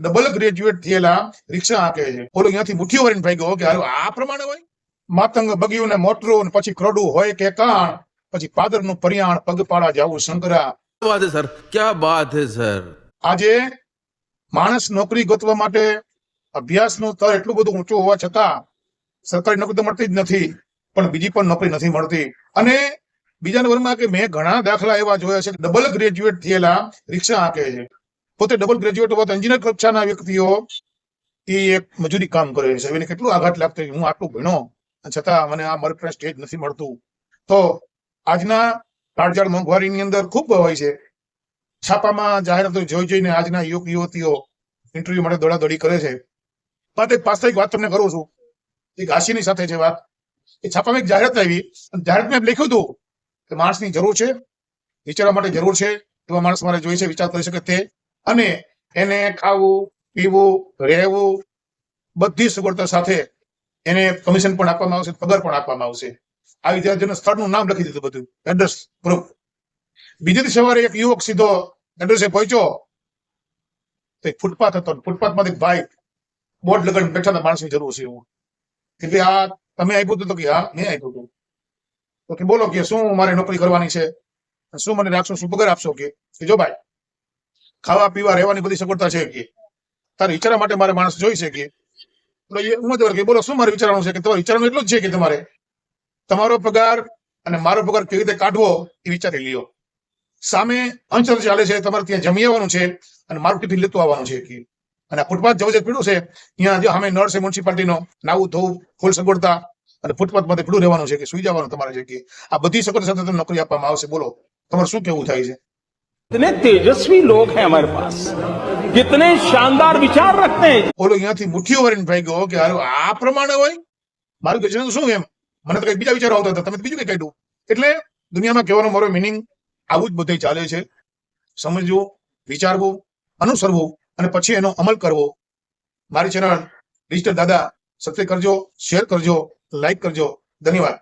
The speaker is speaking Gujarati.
ડબલ ગ્રેજ્યુએટ થયેલા રિક્ષા હાંકે છે. ઓલો અહીંયાથી મુઠ્ઠી વરીને ભાગ્યો. કે હારું આ પ્રમાણે હોય? માતંગ બગીયું ને મોટરું પછી ક્રોડું હોય કે કાણ? પછી પાદરનું પરિયાણ પગપાળા જાવું શંકરા વાત છે સર? ક્યાં વાત છે સર? આજે માણસ નોકરી ગોતવા માટે અભ્યાસનું સ્તર એટલું બધું ઊંચું હોવા છતાં સરકારી નોકરી તો મળતી જ નથી પણ બીજી પણ નોકરી નથી મળતી. અને બીજા નંબરમાં કે મેં ઘણા દાખલા એવા જોયા છે ડબલ ગ્રેજ્યુએટ થયેલા રિક્ષા હાંકે છે. પોતે ડબલ ગ્રેજ્યુએટ હોવા એન્જિનિયર કક્ષાના વ્યક્તિઓ, એ એક મજૂરી કામ કરે છે. એને કેટલું આઘાત લાગતો હું આટલું ભણો છતાં મને આ મારી સ્ટેજ નથી મળતું. તો આજના કાળજાળ મોંઘવારીની અંદર ખૂબ હોય છે. છાપામાં જાહેરાતો જોઈ જોઈને આજના યુવક યુવતીઓ ઇન્ટરવ્યુ માટે દોડાદોડી કરે છે. પણ એક વાસ્તવિક વાત તમને કરું છું. એક ઘાસીની સાથે છે વાત. એ છાપામાં એક જાહેરાત આવી. અને જાહેરાતમાં એમ લખ્યું હતું કે માણસની જરૂર છે, વિચારવા માટે જરૂર છે. એવા માણસ મારે જોઈ છે, વિચાર કરી શકે તે. અને એને ખાવું, પીવું, રહેવું, બધી સગવડતા સાથે એને કમિશન પણ આપવામાં આવશે, પગાર પણ આપવામાં આવશે. આ વિદ્યાર્થીઓના સ્થળનું નામ લખી દીધું બધું એડ્રેસ પ્રૂફ બીજે સવારે એક યુવક સીધો એડ્રેસે પહોંચ્યો. તો ફૂટપાથ હતો ફૂટપાથમાંથી ભાઈ બોર્ડ લગાડી બેઠા માણસની જરૂર છે એવું. એટલે આ તમે આપ્યું હતું તો કે હા, મેં આપ્યું હતું. તો કે બોલો કે શું મારે નોકરી કરવાની છે? શું મને રાખશો, શું પગાર આપશો કે જો ભાઈ ખાવા પીવા રહેવાની બધી સગવડતા છે કે? તારે વિચારવા માટે મારે માણસ જોઈ છે કે? કે બોલો, શું મારે વિચારવાનું છે કે? તમારે વિચારવાનું એટલું જ છે કે તમારે? તમારો પગાર અને મારો પગાર કેવી રીતે કાઢવો એ વિચારી લ્યો. સામે અંચલ ચાલે છે, તમારે ત્યાં જમી આવવાનું છે અને મારું ટિફિન લેતું આવવાનું છે કે? અને ફૂટપાથ જવું જે પીડું છે અહીંયા જો સામે નળ છે મ્યુનિસિપાલિટીનો, નાવું ધોવું, ફૂલ સગવડતા અને ફૂટપાથ માટે પીડું રહેવાનું છે કે? સુઈ જવાનું તમારે છે કે? આ બધી સગવડ સાથે તમને નોકરી આપવામાં આવશે. બોલો, તમારે શું કેવું થાય છે? कितने तेजस्वी लोग हैं हमारे पास कितने शानदार विचार रखते हैं ઓલો અહીંયાથી મુઠ્ઠીઓ ભરીને ભાગ્યો કે હારું આ પ્રમાણે હોય મારું કહે શું એમ મને તો કઈ બીજા વિચારો આવતા હતા તમે તો બીજું કઈ કાઢ્યું એટલે દુનિયામાં કહેવાનો મારો મિનિંગ આવું જ બધું ચાલે છે સમજવું વિચારવું અનુસરવું અને પછી એનો અમલ કરવો મારી ચેનલ ડિજિટલ દાદા સબસ્ક્રાઇબ કરજો શેર કરજો લાઈક કરજો ધન્યવાદ